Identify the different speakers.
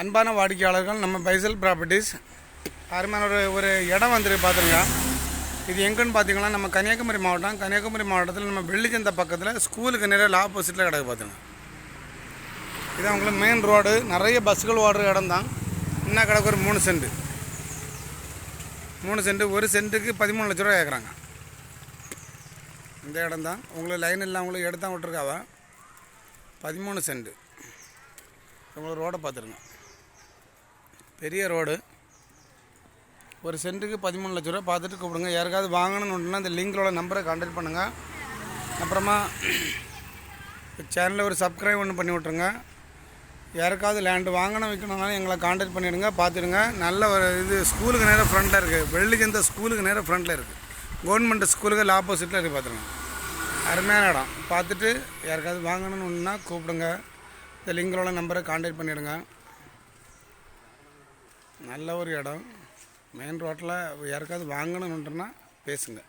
Speaker 1: அன்பான வாடிக்கையாளர்கள் நம்ம பைசல் ப்ராப்பர்ட்டிஸ் அருமையான ஒரு ஒரு இடம் வந்துருக்கு பார்த்துருங்க இது எங்கேன்னு பார்த்தீங்கன்னா நம்ம கன்னியாகுமரி மாவட்டம். கன்னியாகுமரி மாவட்டத்தில் நம்ம வெள்ளிச்சந்தை பக்கத்தில் ஸ்கூலுக்கு நேரில் ஆப்போசிட்டில் கிடக்கு பார்த்துங்க இது உங்களுக்கு மெயின் ரோடு நிறைய பஸ்ஸுகள் ஓடுற இடம் தான் என்ன கிடக்கு ஒரு மூணு சென்ட் மூணு சென்ட் ஒரு சென்ட்டுக்கு பதிமூணு லட்ச ரூபா கேட்குறாங்க இந்த இடம் தான் உங்களுக்கு லைன் இல்லை உங்களுக்கு எடுத்தான் விட்ருக்காவா பதிமூணு சென்ட் உங்களுக்கு ரோடை பார்த்துருங்க பெரிய ரோடு. ஒரு சென்ட்டுக்கு பதிமூணு லட்ச ரூபா பார்த்துட்டு கூப்பிடுங்க. யாருக்காவது வாங்கணும்னு இந்த லிங்கோட நம்பரை கான்டாக்ட் பண்ணுங்கள் அப்புறமா சேனலில் ஒரு சப்ஸ்கிரைப் ஒன்று பண்ணி விட்ருங்க யாருக்காவது லேண்டு வாங்கணும் விற்கணும்னாலும் எங்களை கான்டாக்ட் பண்ணிவிடுங்க பார்த்துடுங்க. நல்ல ஒரு இது ஸ்கூலுக்கு நேராக ஃப்ரண்ட்டில் இருக்குது வெள்ளிச்சந்த ஸ்கூலுக்கு நேராக ஃப்ரண்ட்டில் இருக்குது கவர்மெண்ட் ஸ்கூலுக்கு ஆப்போசிட்டில் இருக்குது பார்த்துருங்க அருமையான இடம். பார்த்துட்டு யாருக்காவது வாங்கணும்னு ஒன்றுனா கூப்பிடுங்க. இந்த லிங்கோட நம்பரை கான்டாக்ட் பண்ணிவிடுங்க நல்ல ஒரு இடம். மெயின் ரோட்டில் யாருக்காவது வாங்கணுன்னுட்டுனா பேசுங்கள்